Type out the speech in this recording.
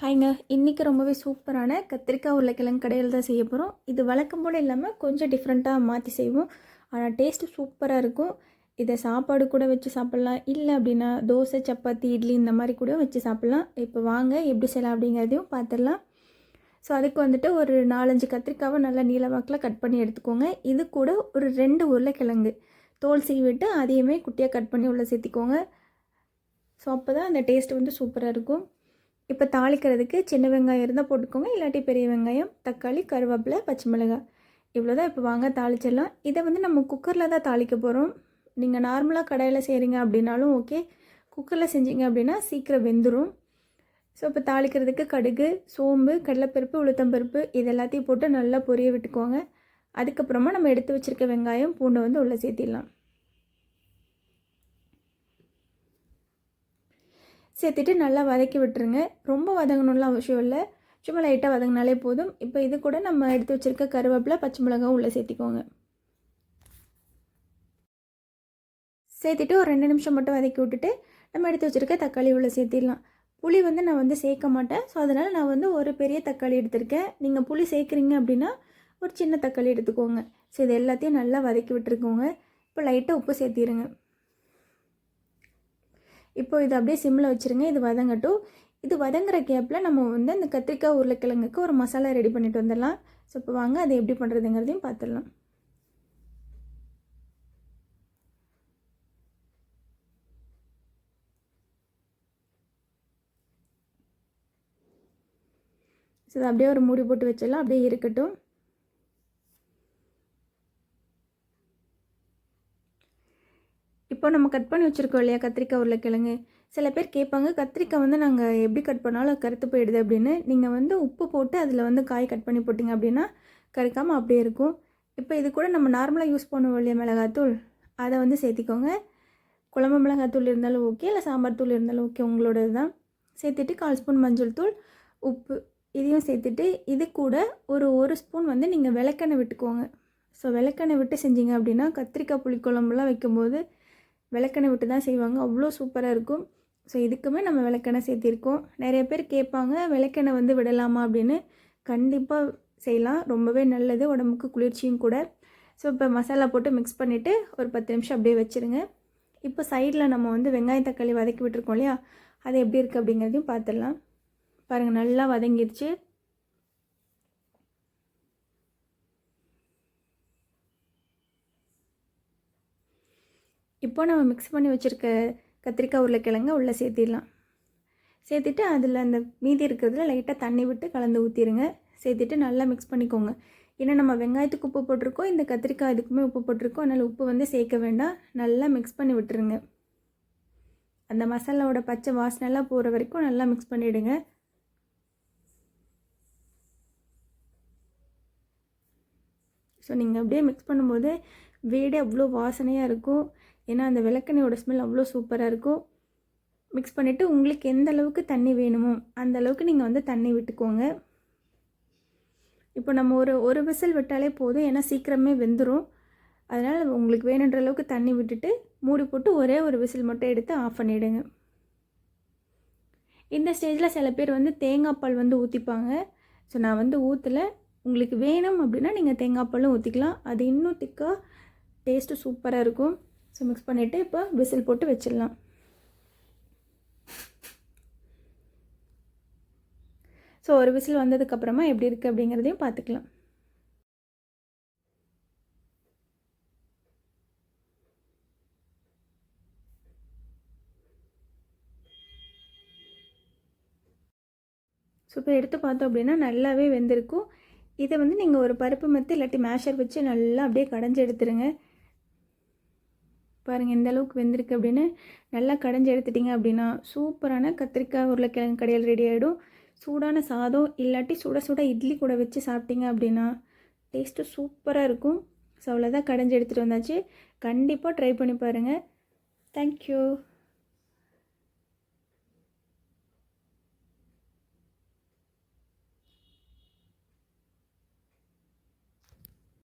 ஹாய்ங்க. இன்றைக்கி ரொம்பவே சூப்பரான கத்திரிக்காய் உருளைக்கிழங்கு கடையில் தான் செய்ய போகிறோம் இது வழக்கம் போல் இல்லாமல் கொஞ்சம் டிஃப்ரெண்ட்டாக மாற்றி செய்வோம். ஆனால் டேஸ்ட்டு சூப்பராக இருக்கும். இதை சாப்பாடு கூட வச்சு சாப்பிட்லாம். இல்லை அப்படின்னா தோசை சப்பாத்தி இட்லி இந்த மாதிரி கூட வச்சு சாப்பிட்லாம். இப்போ வாங்க எப்படி செய்யலாம் அப்படிங்கிறதையும் பார்த்துடலாம் ஸோ அதுக்கு வந்துட்டு ஒரு நாலஞ்சு கத்திரிக்காவை நல்லா நீளவாக்கில் கட் பண்ணி எடுத்துக்கோங்க. இது கூட ஒரு ரெண்டு உருளைக்கிழங்கு. தோல் சீவிட்டு அதையுமே குட்டியாக கட் பண்ணி உள்ளே சேர்த்திக்கோங்க. ஸோ அப்போ தான் அந்த டேஸ்ட் வந்து சூப்பராக இருக்கும். இப்போ தாளிக்கிறதுக்கு சின்ன வெங்காயம் இருந்தால் போட்டுக்கோங்க. இல்லாட்டி பெரிய வெங்காயம் தக்காளி கருவேப்பிலை பச்சை மிளகாய். இவ்வளோ தான் இப்போ வாங்க தாளிச்சிடலாம். இதை வந்து நம்ம குக்கரில் தான் தாளிக்க போகிறோம் நீங்கள் நார்மலாக கடையில் செய்கிறீங்க அப்படின்னாலும் ஓகே குக்கரில் செஞ்சீங்க அப்படின்னா சீக்கிரம் வெந்துடும் ஸோ இப்போ தாளிக்கிறதுக்கு கடுகு சோம்பு கடலைப்பருப்பு உளுத்தம்பருப்பு இது எல்லாத்தையும் போட்டு நல்லா பொரிய விட்டுக்கோங்க. அதுக்கப்புறமா நம்ம எடுத்து வச்சுருக்க வெங்காயம் பூண்டை வந்து உள்ளே சேர்த்திடலாம். சேர்த்துட்டு நல்லா வதக்கி விட்டுருங்க. ரொம்ப வதங்கணும்லாம் அவசியம் இல்லை. சும்மா லைட்டாக வதங்கினாலே போதும். இப்போ இது கூட நம்ம எடுத்து வச்சுருக்க கருவேப்பிலை பச்சை மிளகாவும் உள்ளே சேர்த்திக்கோங்க. சேர்த்துட்டு ஒரு ரெண்டு நிமிஷம் மட்டும் வதக்கி விட்டுட்டு நம்ம எடுத்து வச்சுருக்க தக்காளி உள்ளே சேர்த்திடலாம். புளி வந்து நான் வந்து சேர்க்க மாட்டேன். ஸோ அதனால் நான் வந்து ஒரு பெரிய தக்காளி எடுத்திருக்கேன். நீங்கள் புளி சேர்க்குறீங்க அப்படின்னா ஒரு சின்ன தக்காளி எடுத்துக்கோங்க. ஸோ இது எல்லாத்தையும் நல்லா வதக்கி விட்டுருக்கோங்க. இப்போ லைட்டாக உப்பு சேர்த்திடுங்க இப்போ இது அப்படியே சிம்மில் வச்சுருங்க. இது வதங்கட்டும். இது வதங்குற கேப்பில் நம்ம வந்து அந்த கத்திரிக்காய் உருளைக்கிழங்குக்கு ஒரு மசாலா ரெடி பண்ணிட்டு வந்துடலாம். ஸோ இப்போ வாங்க அதை எப்படி பண்ணுறதுங்கிறதையும் பார்த்துடலாம். ஸோ அப்படியே ஒரு மூடி போட்டு வச்சிடலாம். அப்படியே இருக்கட்டும். இப்போ நம்ம கட் பண்ணி வச்சுருக்கோம் இல்லையா கத்திரிக்காய் உருளைக்கிழங்கு. சில பேர் கேட்பாங்க கத்திரிக்காய் வந்து நாங்கள் எப்படி கட் பண்ணாலும் கருத்து போயிடுது அப்படின்னு. நீங்கள் வந்து உப்பு போட்டு அதில் வந்து காய் கட் பண்ணி போட்டிங்க அப்படின்னா கருக்காமல் அப்படியே இருக்கும். இப்போ இது கூட நம்ம நார்மலாக யூஸ் பண்ணுவோம் இல்லையா மிளகாத்தூள். அதை வந்து சேர்த்திக்கோங்க. குழம்பு மிளகாத்தூள் இருந்தாலும் ஓகே இல்லை சாம்பார் தூள் இருந்தாலும் ஓகே உங்களோடது தான். சேர்த்துட்டு கால் ஸ்பூன் மஞ்சள் தூள் உப்பு இதையும் சேர்த்துட்டு இது கூட ஒரு ஒரு ஸ்பூன் வந்து நீங்கள் விளக்கெண்ணெய் விட்டுக்கோங்க. ஸோ விளக்கெண்ணெய் விட்டு செஞ்சீங்க அப்படின்னா கத்திரிக்காய் புளிக்குழம்புலாம் வைக்கும்போது விளக்கெண்ணெய் விட்டு தான் செய்வாங்க. அவ்வளோ சூப்பராக இருக்கும். ஸோ இதுக்குமே நம்ம விளக்கெண்ணெய் சேர்த்திருக்கோம். நிறைய பேர் கேட்பாங்க விளக்கெண்ணெய் வந்து விடலாமா? அப்படின்னு. கண்டிப்பாக செய்யலாம். ரொம்பவே நல்லது. உடம்புக்கு குளிர்ச்சியும் கூட. ஸோ இப்போ மசாலா போட்டு மிக்ஸ் பண்ணிவிட்டு ஒரு பத்து நிமிஷம் அப்படியே வச்சுருங்க. இப்போ சைடில் நம்ம வந்து வெங்காயம் தக்காளி வதக்கி விட்டுருக்கோம் இல்லையா? அது எப்படி இருக்குது அப்படிங்கிறதையும் பார்த்துடலாம். பாருங்கள் நல்லா வதங்கிடுச்சு இப்போ நம்ம மிக்ஸ் பண்ணி வச்சுருக்க கத்திரிக்காய் உருளைக்கிழங்க உள்ளே சேர்த்திடலாம். சேர்த்துட்டு அதில் அந்த மீதி இருக்கிறதுல லைட்டாக தண்ணி விட்டு கலந்து ஊற்றிடுங்க சேர்த்துட்டு நல்லா மிக்ஸ் பண்ணிக்கோங்க. ஏன்னா நம்ம வெங்காயத்துக்கு உப்பு போட்டிருக்கோம் இந்த கத்திரிக்காய் இதுக்குமே உப்பு போட்டிருக்கோம். அதனால் உப்பு வந்து சேர்க்க வேண்டாம். நல்லா மிக்ஸ் பண்ணி விட்டுருங்க. அந்த மசாலாவோட பச்சை வாசனைலாம் போகிற வரைக்கும் நல்லா மிக்ஸ் பண்ணிவிடுங்க ஸோ நீங்கள் அப்படியே மிக்ஸ் பண்ணும்போது வீடே அவ்வளோ வாசனையாக இருக்கும். ஏன்னா அந்த விளக்கெண்ணையோட ஸ்மெல் அவ்வளோ சூப்பராக இருக்கும். மிக்ஸ் பண்ணிவிட்டு உங்களுக்கு எந்த அளவுக்கு தண்ணி வேணுமோ அந்த அளவுக்கு நீங்கள் வந்து தண்ணி விட்டுக்கோங்க. இப்போ நம்ம ஒரு ஒரு விசில் விட்டாலே போதும் ஏன்னா சீக்கிரமே வெந்துடும் அதனால் உங்களுக்கு வேணுன்ற அளவுக்கு தண்ணி விட்டுட்டு மூடி போட்டு ஒரே ஒரு விசில் மட்டும் எடுத்து ஆஃப் பண்ணிவிடுங்க இந்த ஸ்டேஜில் சில பேர் வந்து தேங்காய் பால் வந்து ஊற்றிப்பாங்க ஸோ நான் வந்து ஊற்றலை உங்களுக்கு வேணும் அப்படின்னா நீங்கள் தேங்காய் பாலும் ஊற்றிக்கலாம் அது இன்னும் திக்காக டேஸ்ட்டு சூப்பராக இருக்கும். ஸோ மிக்ஸ் பண்ணிவிட்டு இப்போ விசில் போட்டு வச்சிடலாம். ஸோ ஒரு விசில் வந்ததுக்கப்புறமா எப்படி இருக்குது அப்படிங்கிறதையும் பார்த்துக்கலாம் ஸோ இப்போ எடுத்து பார்த்தோம் அப்படின்னா நல்லாவே வெந்திருக்கும். இதை வந்து நீங்கள் ஒரு பருப்பு மத்து இல்லாட்டி மேஷர் வச்சு நல்லா அப்படியே கடைஞ்சி எடுத்துருங்க. பாருங்கள் எந்த அளவுக்கு வெந்திருக்கு அப்படின்னு. நல்லா கடைஞ்சி எடுத்துட்டிங்க அப்படின்னா சூப்பரான கத்திரிக்காய் உருளைக்கிழங்கு கடையில் ரெடி ஆகிடும் சூடான சாதம் இல்லாட்டி சுட சுட இட்லி கூட வச்சு சாப்பிட்டீங்க அப்படின்னா டேஸ்ட்டு சூப்பராக இருக்கும். ஸோ அவ்வளோதான் கடைஞ்சி எடுத்துகிட்டு வந்தாச்சு. கண்டிப்பாக ட்ரை பண்ணி பாருங்கள் தேங்க்யூ